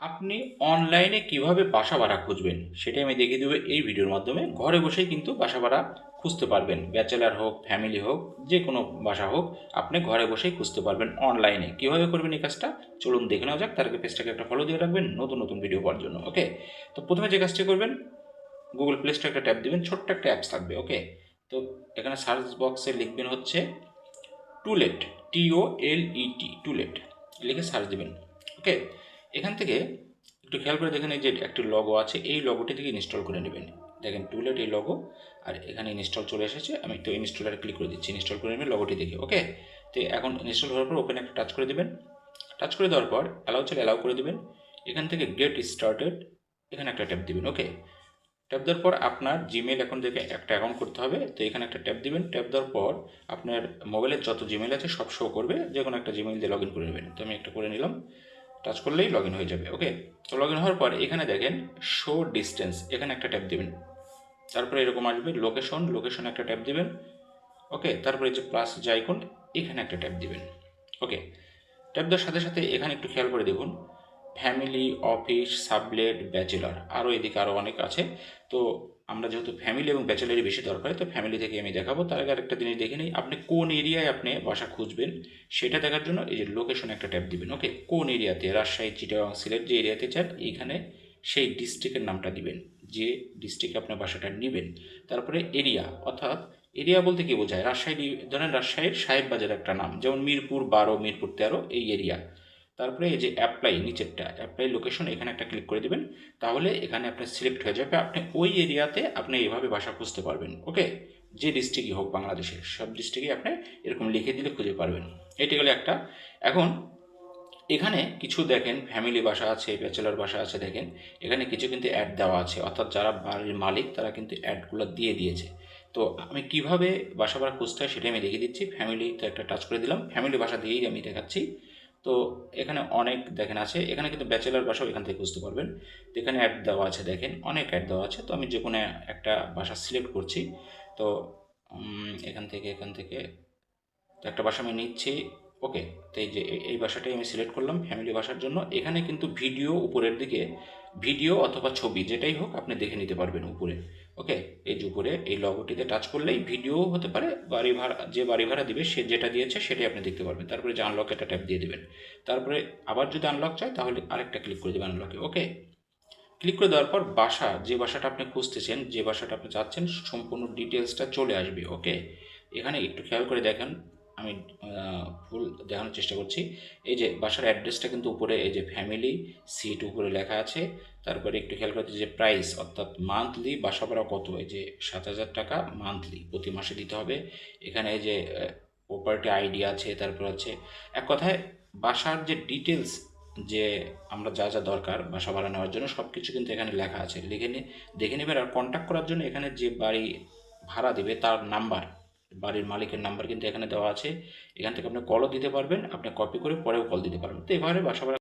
আপনি অনলাইনে কীভাবে বাসা ভাড়া খুঁজবেন? সেটাই আমি দেখিয়ে দেবো এই ভিডিওর মাধ্যমে। ঘরে বসেই কিন্তু বাসা ভাড়া খুঁজতে পারবেন। ব্যাচেলার হোক ফ্যামিলি হোক যে কোনো বাসা হোক, আপনি ঘরে বসেই খুঁজতে পারবেন অনলাইনে কীভাবে করবেন এই কাজটা? চলুন দেখে নেওয়া যাক। তার আগে পেজটাকে একটা ফলো দিয়ে রাখবেন। নতুন নতুন ভিডিও পাওয়ার জন্য ওকে তো প্রথমে যে কাজটি করবেন গুগল প্লে স্টোরে একটা ট্যাপ দিবেন। ছোট্ট একটা অ্যাপস থাকবে ওকে তো এখানে সার্চ বক্সে লিখবেন হচ্ছে টুলেট টিও এল ই টি টুলেট লিখে সার্চ দিবেন ওকে এখান থেকে একটু খেয়াল করে দেখেন এই যে একটি লগো আছে, এই লগোটি থেকে ইনস্টল করে নেবেন। দেখেন টুলেট এই লগো আর এখানে ইনস্টল চলে এসেছে। আমি তো ইনস্টলারে ক্লিক করে দিচ্ছি ইনস্টল করে নেবেন লগোটি দেখে ওকে তো এখন ইনস্টল হওয়ার পর ওপেন একটা টাচ করে দেবেন। টাচ করে দেওয়ার পর অ্যালাউ চাইলে অ্যালাউ করে দেবেন। এখান থেকে গেট স্টার্টেড এখানে একটা ট্যাপ দিবেন ওকে ট্যাপ দেওয়ার পর আপনার জিমেল অ্যাকাউন্ট থেকে একটা অ্যাকাউন্ট করতে হবে। তো এখানে একটা ট্যাপ দিবেন। ট্যাপ দেওয়ার পর আপনার মোবাইলের যত জিমেল আছে সব শো করবে। যে কোনো একটা জিমেল দিয়ে লগ ইন করে নেবেন। তো আমি একটা করে নিলাম। টাচ করলেই লগ হয়ে যাবে ওকে তো লগ হওয়ার পর এখানে দেখেন শো ডিস্টেন্স এখানে একটা ট্যাপ দেবেন। তারপরে এরকম আসবে লোকেশন লোকেশন একটা ট্যাপ দেবেন ওকে তারপরে যে প্লাস যে এখানে একটা ট্যাপ দিবেন ওকে ট্যাপ দেওয়ার সাথে সাথে এখানে একটু খেয়াল করে দেখুন ফ্যামিলি অফিস সাবলেট ব্যাচেলার আরও এদিকে আরও অনেক আছে। তো আমরা যেহেতু ফ্যামিলি এবং ব্যাচেলারই বেশি দরকার, তো ফ্যামিলি থেকে আমি দেখাবো। তার আগে আরেকটা জিনিস দেখে নিই, আপনি কোন এরিয়ায় আপনি বাসা খুঁজবেন সেটা দেখার জন্য এই যে লোকেশন একটা ট্যাপ দিবেন ওকে কোন এরিয়াতে রাজশাহী, চিটাগাং, সিলেট যে এরিয়াতে চান এইখানে সেই ডিস্ট্রিক্টের নামটা দিবেন, যে ডিস্ট্রিক্টে আপনার বাসাটা নেবেন। তারপরে এরিয়া অর্থাৎ এরিয়া বলতে কী বোঝায়? রাজশাহী, ধরেন রাজশাহীর সাহেববাজার একটা নাম, যেমন মিরপুর বারো, মিরপুর তেরো, এই এরিয়া তারপরে এই যে অ্যাপ্লাই নিচেরটা অ্যাপ্লাই লোকেশন এখানে একটা ক্লিক করে দেবেন। তাহলে এখানে আপনার সিলেক্ট হয়ে যাবে। আপনি ওই এরিয়াতে আপনি এইভাবে বাসা খুঁজতে পারবেন ওকে যে ডিস্ট্রিক্টই হোক বাংলাদেশের সব ডিস্ট্রিক্টই আপনি এরকম লিখে দিলে খুঁজে পারবেন। এটি গেলে একটা। এখন এখানে কিছু দেখেন ফ্যামিলি বাসা আছে ব্যাচেলার বাসা আছে, দেখেন। এখানে কিছু কিন্তু অ্যাড দেওয়া আছে। অর্থাৎ যারা বাড়ির মালিক, তারা কিন্তু অ্যাডগুলো দিয়ে দিয়েছে। তো আমি কীভাবে বাসা ভাড়া খুঁজতে হয় সেটাই আমি দেখিয়ে দিচ্ছি। ফ্যামিলিতে একটা টাচ করে দিলাম। ফ্যামিলি বাসা দিয়েই আমি দেখাচ্ছি। তো এখানে অনেক দেখেন আছে, এখানে কিন্তু ব্যাচেলার বাসাও এখান থেকে খুঁজতে পারবেন। তো এখানে অ্যাড দেওয়া আছে দেখেন, অনেক অ্যাড দেওয়া আছে। তো আমি যে কোনো একটা বাসা সিলেক্ট করছি, তো এখান থেকে এখান থেকে একটা বাসা আমি নিচ্ছি। ওকে তো এই যে এই- বাসাটাই আমি সিলেক্ট করলাম ফ্যামিলি বাসার জন্য। এখানে কিন্তু ভিডিও উপরের দিকে ভিডিও অথবা ছবি যেটাই হোক আপনি দেখে নিতে পারবেন উপরে। ওকে এই যে উপরে এই লগোটিতে টাচ করলেই ভিডিও হতে পারে, বাড়ি ভাড়া, যে বাড়ি ভাড়া দিবে সে যেটা দিয়েছে সেটাই আপনি দেখতে পারবেন। তারপরে যে আনলক একটা ট্যাপ দিয়ে দেবেন। তারপরে আবার যদি আনলক চায় তাহলে আরেকটা ক্লিক করে দেবেন আনলকে ওকে ক্লিক করে দেওয়ার পর বাসা, যে বাসাটা আপনি খুঁজতেছেন, যে বাসাটা আপনি চাচ্ছেন সম্পূর্ণ ডিটেলসটা চলে আসবে। ওকে এখানে একটু খেয়াল করে দেখেন আমি ফুল দেখানোর চেষ্টা করছি। এই যে বাসার অ্যাড্রেসটা কিন্তু উপরে, এই যে ফ্যামিলি সিট উপরে লেখা আছে। তারপরে একটু খেয়াল করতে যে প্রাইস অর্থাৎ মান্থলি বাসা ভাড়া কত? এই যে সাত হাজার টাকা মান্থলি প্রতি মাসে দিতে হবে। এখানে এই যে প্রপার্টি আইডি আছে, তারপর হচ্ছে এক কথায়, বাসার যে ডিটেলস যে আমরা যা যা দরকার বাসা ভাড়া নেওয়ার জন্য সব কিছু কিন্তু এখানে লেখা আছে। লিখে নিয়ে দেখে নেবেন আর কন্ট্যাক্ট করার জন্য এখানে যে বাড়ি ভাড়া দেবে, তার নাম্বার বাড়ির মালিকের নাম্বার কিন্তু এখানে দেওয়া আছে। এখান থেকে আপনি কলও দিতে পারবেন, আপনি কপি করে পরেও কল দিতে পারবেন। তো এভাবে বাসা